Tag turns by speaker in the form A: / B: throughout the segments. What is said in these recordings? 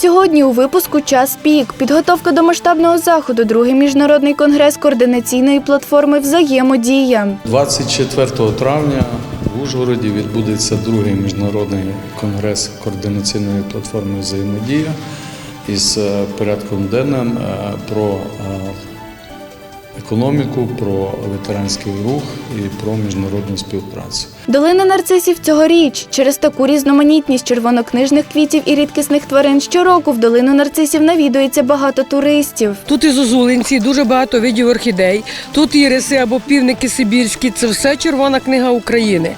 A: Сьогодні у випуску час пік. Підготовка до масштабного заходу. Другий міжнародний конгрес координаційної платформи Взаємодія.
B: 24 травня в Ужгороді відбудеться другий міжнародний конгрес координаційної платформи Взаємодія із е, порядком денним е, про е, економіку, про ветеранський рух і про міжнародну співпрацю.
A: Долина нарцисів цьогоріч через таку різноманітність червонокнижних квітів і рідкісних тварин щороку в долину нарцисів навідується багато туристів.
C: Тут і зозулинці, дуже багато видів орхідей. Тут іриси або півники сибірські. Це все червона книга України.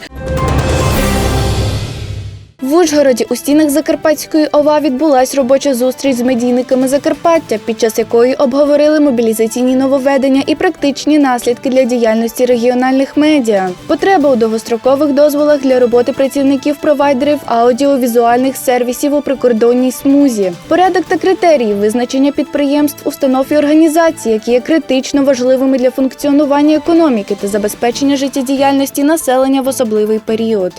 A: В Ужгороді у стінах Закарпатської ОВА відбулась робоча зустріч з медійниками Закарпаття, під час якої обговорили мобілізаційні нововведення і практичні наслідки для діяльності регіональних медіа, потреба у довгострокових дозволах для роботи працівників провайдерів аудіовізуальних сервісів у прикордонній смузі, порядок та критерії визначення підприємств, установ і організацій, які є критично важливими для функціонування економіки та забезпечення життєдіяльності населення в особливий період.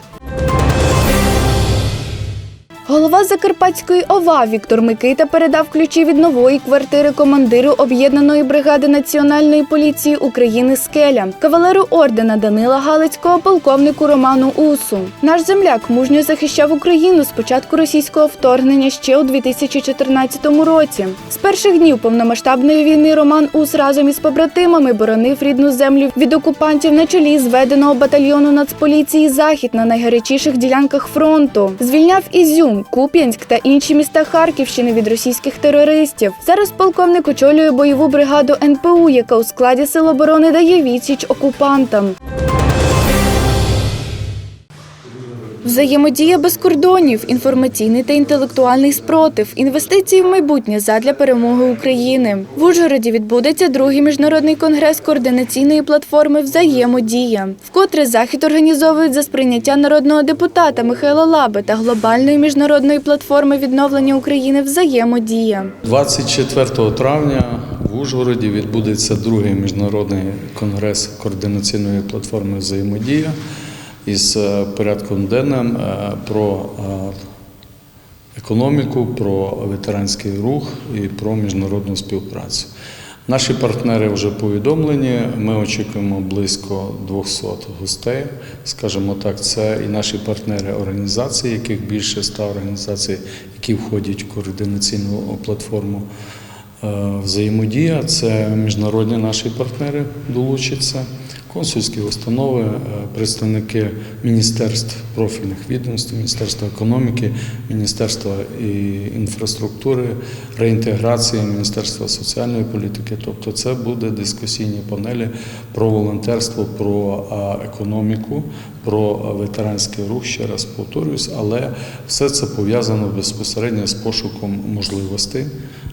A: Голова Закарпатської ОВА Віктор Микита передав ключі від нової квартири командиру об'єднаної бригади Національної поліції України Скеля, кавалеру ордена Данила Галицького, полковнику Роману Усу. Наш земляк мужньо захищав Україну з початку російського вторгнення ще у 2014 році. З перших днів повномасштабної війни Роман Ус разом із побратимами боронив рідну землю від окупантів на чолі зведеного батальйону Нацполіції Захід на найгарячіших ділянках фронту. Звільняв Ізюм, Куп'янськ та інші міста Харківщини від російських терористів. Зараз полковник очолює бойову бригаду НПУ, яка у складі сил оборони дає відсіч окупантам. Взаємодія без кордонів, інформаційний та інтелектуальний спротив, інвестиції в майбутнє задля перемоги України. В Ужгороді відбудеться другий міжнародний конгрес координаційної платформи Взаємодія. Вкотре захід організовують за сприйняття народного депутата Михайла Лаби та глобальної міжнародної платформи відновлення України Взаємодія.
B: 24 травня в Ужгороді відбудеться другий міжнародний конгрес координаційної платформи Взаємодія із е, порядком денним е, про е, економіку, про ветеранський рух і про міжнародну співпрацю. Наші партнери вже повідомлені. Ми очікуємо близько 200 гостей. Скажімо так, це і наші партнери організації, яких більше ста організацій, які входять в координаційну платформу. Взаємодія це міжнародні наші партнери долучаться, консульські установи, е, представники міністерств профільних відомств, Міністерства економіки, Міністерства інфраструктури, реінтеграції, Міністерства соціальної політики. Тобто, це буде дискусійні панелі про волонтерство, про економіку, про ветеранський рух. Ще раз повторюсь, але все це пов'язано безпосередньо з пошуком можливостей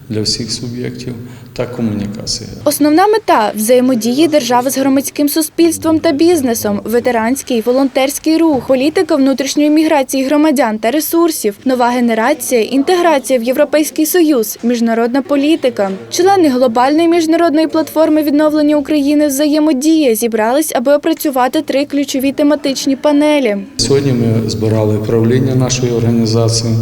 B: для всіх суб'єктів та комунікації.
A: Основна мета взаємодії держави з громадським суспільством та бізнесом, ветеранський волонтерський рух, політика внутрішньої міграції громадян та ресурсів, нова генерація, інтеграція в Європейський Союз, міжнародна політика. Члени глобальної міжнародної платформи відновлення України взаємодія зібрались, аби опрацювати три ключові тематичні панелі.
B: Сьогодні ми збирали правління нашої організації.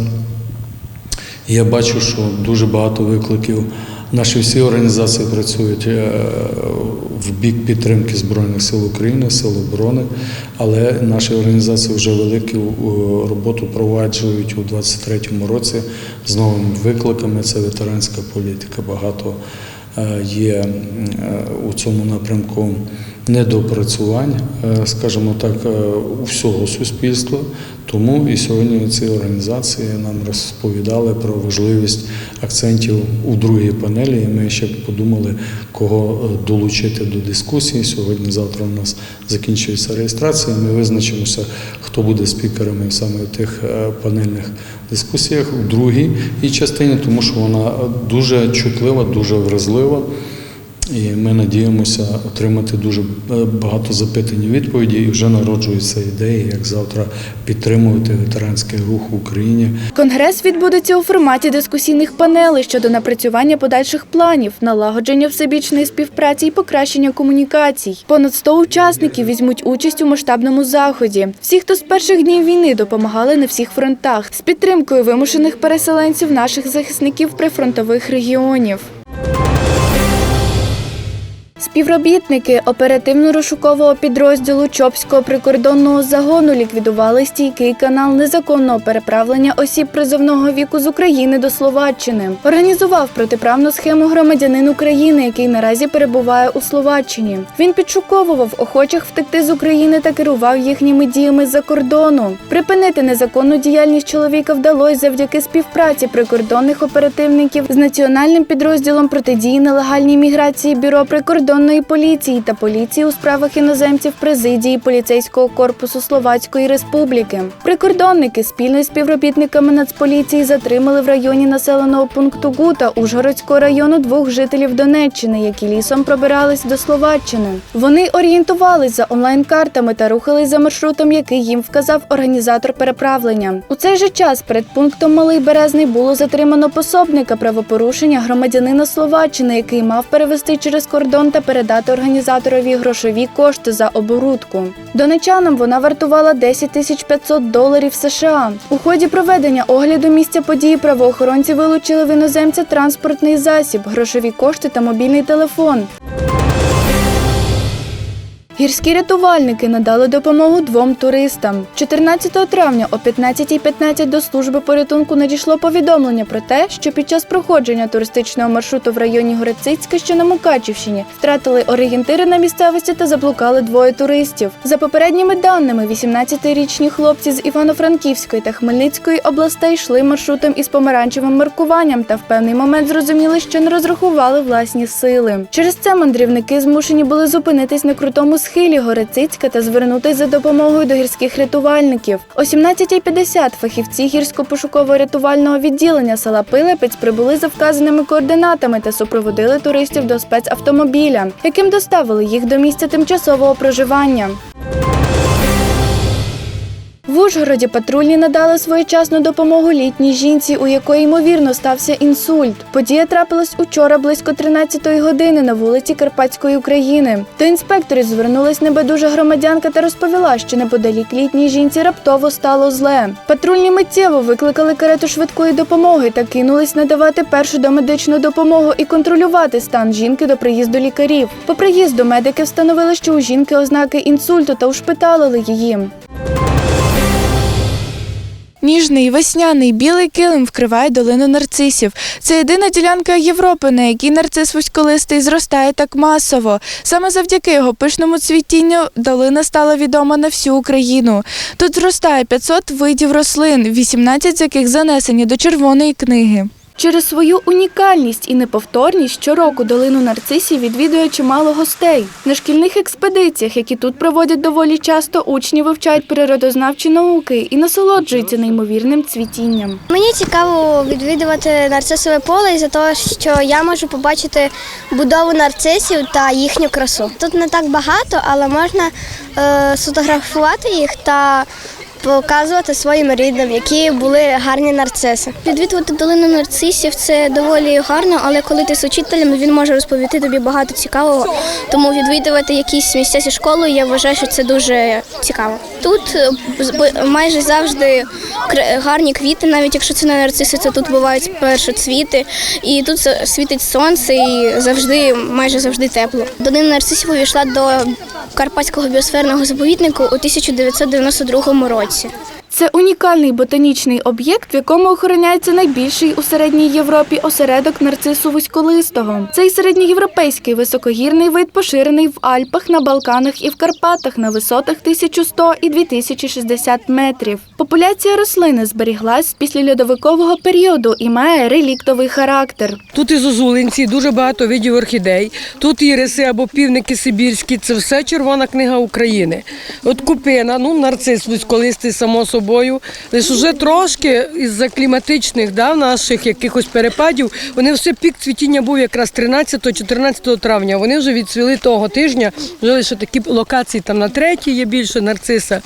B: Я бачу, що дуже багато викликів. Наші всі організації працюють е, в бік підтримки Збройних сил України, сил оборони, але наші організації вже велику е, роботу проваджують у 2023 році з новими викликами. Це ветеранська політика. Багато є е, у цьому напрямку недопрацювань, е, скажімо так, е, у всього суспільства. Тому і сьогодні ці організації нам розповідали про важливість акцентів у другій панелі. І ми ще подумали, кого е, долучити до дискусії. Сьогодні, завтра у нас закінчується реєстрація. Ми визначимося, хто буде спікерами саме в тих е, панельних дискусіях в другій частині, тому що вона дуже чутлива, дуже вразлива. І ми надіємося отримати дуже е, багато запитань і відповіді, і вже народжуються ідеї, як завтра підтримувати ветеранський рух в Україні.
A: Конгрес відбудеться у форматі дискусійних панелей щодо напрацювання подальших планів, налагодження всебічної співпраці і покращення комунікацій. Понад 100 учасників візьмуть участь у масштабному заході. Всі, хто з перших днів війни допомагали на всіх фронтах, з підтримкою вимушених переселенців наших захисників прифронтових регіонів. Співробітники оперативно-розшукового підрозділу Чопського прикордонного загону ліквідували стійкий канал незаконного переправлення осіб призовного віку з України до Словаччини. Організував протиправну схему громадянин України, який наразі перебуває у Словаччині. Він підшуковував охочих втекти з України та керував їхніми діями з-за кордону. Припинити незаконну діяльність чоловіка вдалося завдяки співпраці прикордонних оперативників з національним підрозділом протидії нелегальній міграції бюро прикордонної поліції та поліції у справах іноземців президії поліцейського корпусу Словацької Республіки. Прикордонники спільно з співробітниками Нацполіції затримали в районі населеного пункту Гута Ужгородського району двох жителів Донеччини, які лісом пробирались до Словаччини. Вони орієнтувались за онлайн-картами та рухались за маршрутом, який їм вказав організатор переправлення. У цей же час перед пунктом Малий Березний було затримано пособника правопорушення громадянина Словаччини, який мав перевести через кордон та передати організаторові грошові кошти за оборудку. Донечанам вона вартувала 10 тисяч 500 доларів США. У ході проведення огляду місця події правоохоронці вилучили в іноземця транспортний засіб, грошові кошти та мобільний телефон. Гірські рятувальники надали допомогу двом туристам. 14 травня о 15.15 до служби порятунку надійшло повідомлення про те, що під час проходження туристичного маршруту в районі Горецицька, що на Мукачівщині, втратили орієнтири на місцевості та заблукали двоє туристів. За попередніми даними, 18-річні хлопці з Івано-Франківської та Хмельницької областей йшли маршрутом із помаранчевим маркуванням та в певний момент зрозуміли, що не розрахували власні сили. Через це мандрівники змушені були зупинитись на крутому схилі Горицицька та звернутись за допомогою до гірських рятувальників. О 17.50 фахівці гірсько-пошуково-рятувального відділення села Пилипець прибули за вказаними координатами та супроводили туристів до спецавтомобіля, яким доставили їх до місця тимчасового проживання. В Ужгороді патрульні надали своєчасну допомогу літній жінці, у якої ймовірно стався інсульт. Подія трапилась учора близько 13-ї години на вулиці Карпатської України. До інспекторів звернулась небайдужа громадянка та розповіла, що неподалік літній жінці раптово стало зле. Патрульні миттєво викликали карету швидкої допомоги та кинулись надавати першу домедичну допомогу і контролювати стан жінки до приїзду лікарів. По приїзду медики встановили, що у жінки ознаки інсульту та ушпиталили її. Ніжний весняний білий килим вкриває долину нарцисів. Це єдина ділянка Європи, на якій нарцис вузьколистий зростає так масово. Саме завдяки його пишному цвітінню долина стала відома на всю Україну. Тут зростає 500 видів рослин, 18 з яких занесені до червоної книги. Через свою унікальність і неповторність щороку долину нарцисів відвідує чимало гостей. На шкільних експедиціях, які тут проводять доволі часто, учні вивчають природознавчі науки і насолоджуються неймовірним цвітінням.
D: Мені цікаво відвідувати нарцисове поле із-за того, що я можу побачити будову нарцисів та їхню красу. Тут не так багато, але можна е, сфотографувати їх та показувати своїм рідним, які були гарні нарциси. Відвідувати долину нарцисів це доволі гарно, але коли ти з учителем, він може розповісти тобі багато цікавого. Тому відвідувати якісь місця зі школою, я вважаю, що це дуже цікаво. Тут е, майже завжди гарні квіти, навіть якщо це не нарциси, це тут бувають першоцвіти. І тут світить сонце і завжди, майже завжди тепло. Долина нарцисів увійшла до Карпатського біосферного заповіднику у 1992 році.
A: Це унікальний ботанічний об'єкт, в якому охороняється найбільший у середній Європі осередок нарцису вузьколистого. Цей середньоєвропейський високогірний вид поширений в Альпах, на Балканах і в Карпатах на висотах 1100 і 2060 метрів. Популяція рослини зберіглась з післяльодовикового періоду і має реліктовий характер.
C: Тут і зозулинці, дуже багато видів орхідей. Тут іриси або півники сибірські. Це все червона книга України. От купина, ну нарцис вузьколистий, само собою. Собою. Лише вже трошки із-за кліматичних да, наших якихось перепадів, вони все пік цвітіння був якраз 13-14 травня. Вони вже відцвіли того тижня, вже лише такі локації там на третій є більше нарциса.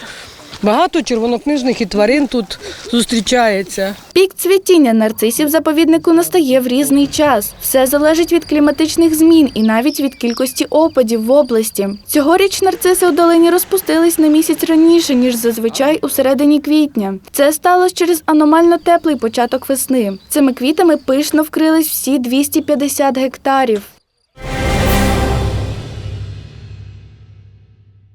C: Багато червонокнижних і тварин тут зустрічається.
A: Пік цвітіння нарцисів заповіднику настає в різний час. Все залежить від кліматичних змін і навіть від кількості опадів в області. Цьогоріч нарциси у долині розпустились на місяць раніше, ніж зазвичай у середині квітня. Це сталося через аномально теплий початок весни. Цими квітами пишно вкрились всі 250 гектарів.